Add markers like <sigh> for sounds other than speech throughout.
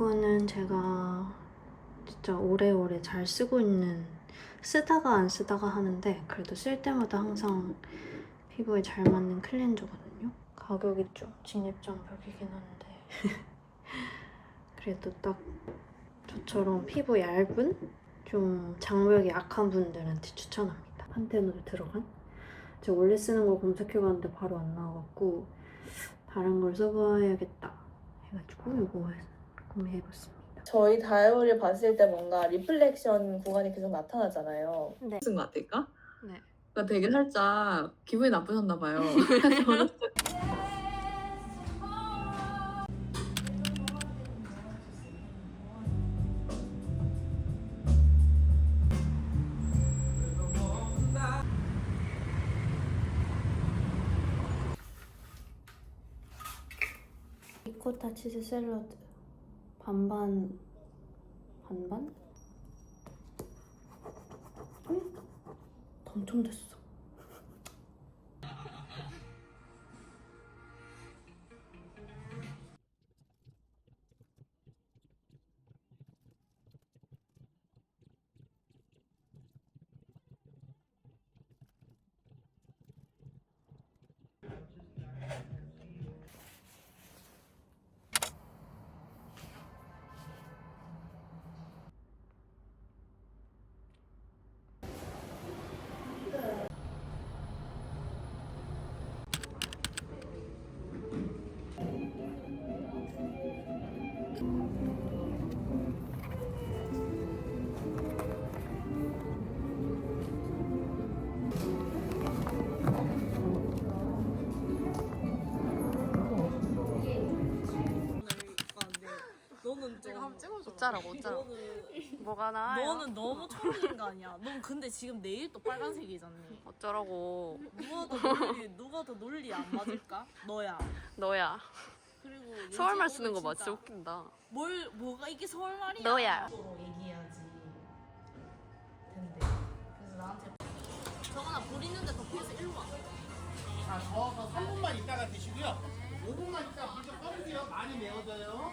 요거는 제가 진짜 오래오래 잘 쓰고 있는 쓰다가 안 쓰다가 하는데 그래도 쓸 때마다 항상 피부에 잘 맞는 클렌저거든요. 가격이 좀 진입장벽이긴 한데 <laughs> 그래도 딱 저처럼 피부 얇은 좀 장벽이 약한 분들한테 추천합니다. 판테놀 들어간 제가 원래 쓰는 거 검색해봤는데 바로 안 나와갖고 다른 걸 써봐야겠다 해가지고 이거 구매해봤습니다. 저희 다이어리를 봤을 때 뭔가 리플렉션 구간이 계속 나타나잖아요. 네. 쓴것 같을까? 네. 그러니까 되게 살짝 기분이 나쁘셨나 봐요. <laughs> 리코타 치즈 샐러드 반반 반반? 응? 당첨됐어. 어쩌라고 어쩌라고. 너는 뭐가 나아요? 너는 너무 초딩인 거 아니야? 넌 근데 지금 내일 또 빨간색이잖니. 어쩌라고. 누가 더 논리 누가 더 논리 안 맞을까? 너야. 너야. 그리고 서울말 쓰는 거 봐. 진짜 진짜 웃긴다. 뭘 뭐가 이게 서울 말이야? 너야. 서로 얘기해야지. 된대. 그래서 나한테 정원아 불 있는데 더 피해서 일로 와. 자, 저어서 3분만 있다가 드시고요. 5분만 있다가 불좀 꺼주세요. 많이 매워져요.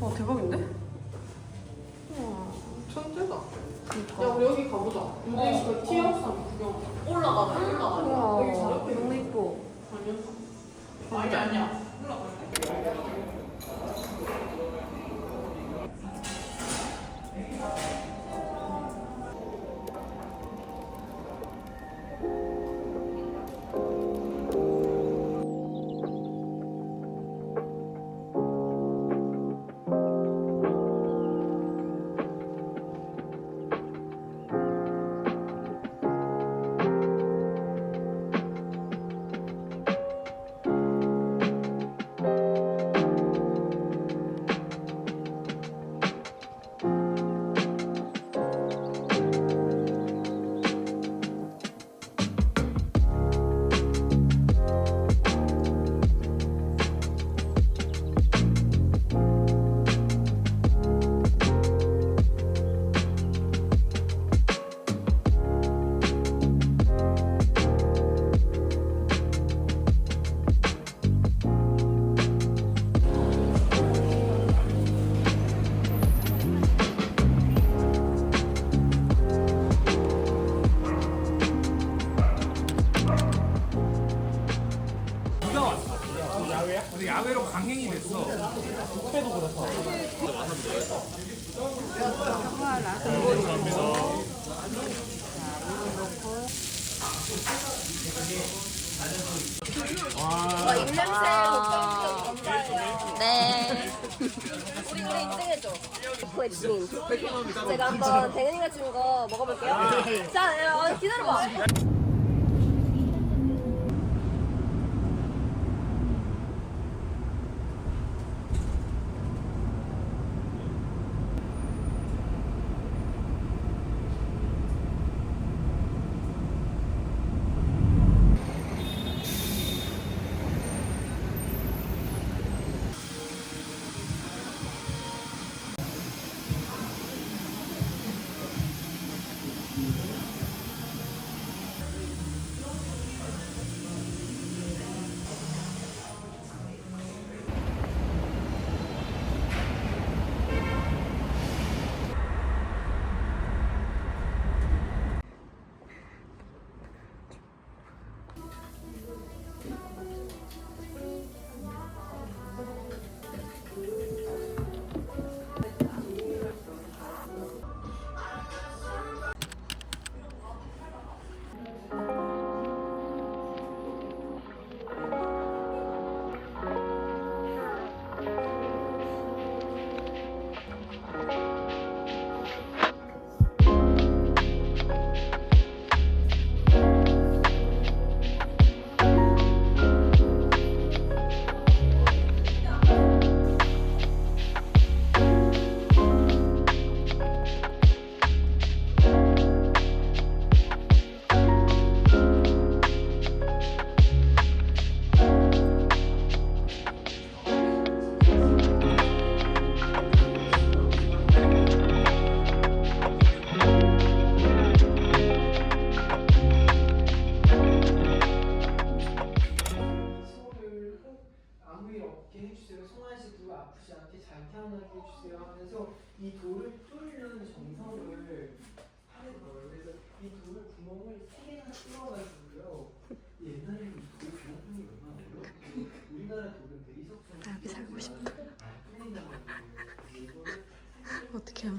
와 대박인데? 우와 천재다 야 우리 여기 우리 그 티어스 구경 올라가자. 올라가자. 근데 야외로 강행이 됐어. 네. 우리 우리 인증해줘. 코엑스민. 제가 한번 대근이가 주는 거 먹어볼게요. 자, 어, 기다려봐.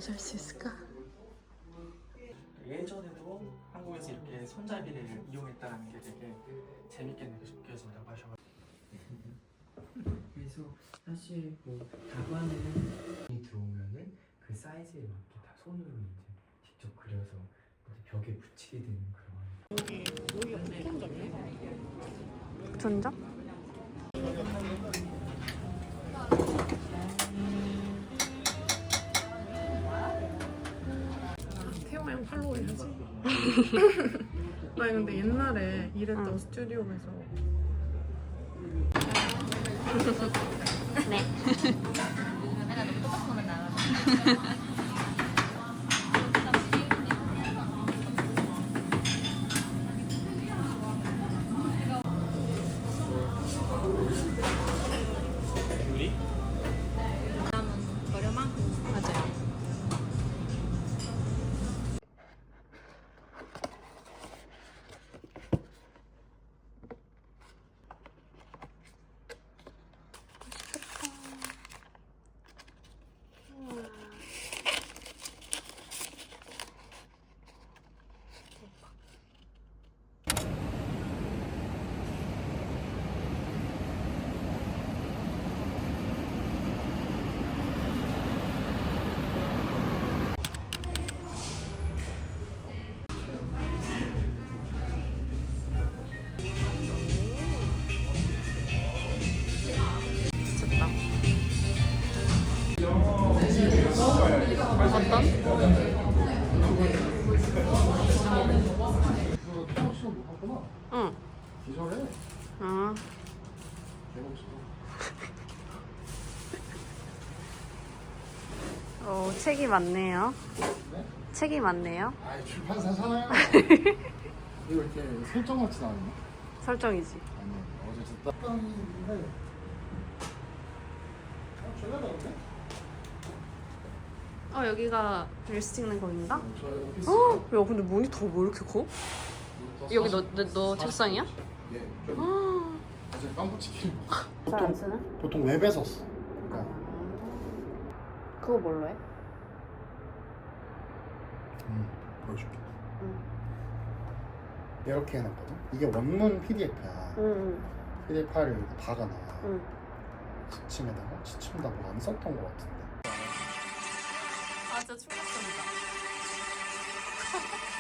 살 수 있을까? 예전에도 한국에서 이렇게 손잡이를 이용했다는 게 되게 재밌게 느껴진다고 하셔가지고 <laughs> 그래서 사실 뭐 다관을 들어오면은 그 사이즈에 맞게 다 손으로 이제 직접 그려서 벽에 붙이게 되는 그런 전자? 형 팔로우 해야지. <laughs> 나 근데 옛날에 일했던 스튜디오에서 맞아요. 어, 책이 많네요. 책이 많네요. 아 출판사잖아요. <laughs> 이거 이렇게 설정 같이 나왔나? 설정이지. 아니 어제 듣다. 빵인데. 어 전화 나오네. 어, 여기가 릴스 찍는 거인가? 저 오피스. 어, 야, 근데 모니터가 왜 이렇게 커? 여기 너, 너, 너 책상이야? 예. 좀 어제. 잘안 쓰나? 보통 웹에서 써. 그러니까 그거 뭘로 해? 음, 보여줄게. 응. 이렇게 해놨거든. 이게 원문 PDF야. 응, PDF 파일을 이렇게 박아놔. 응. 지침에다가 지침다 뭐 안 썼던 것 같은데. 아 진짜 충격적이다. <laughs>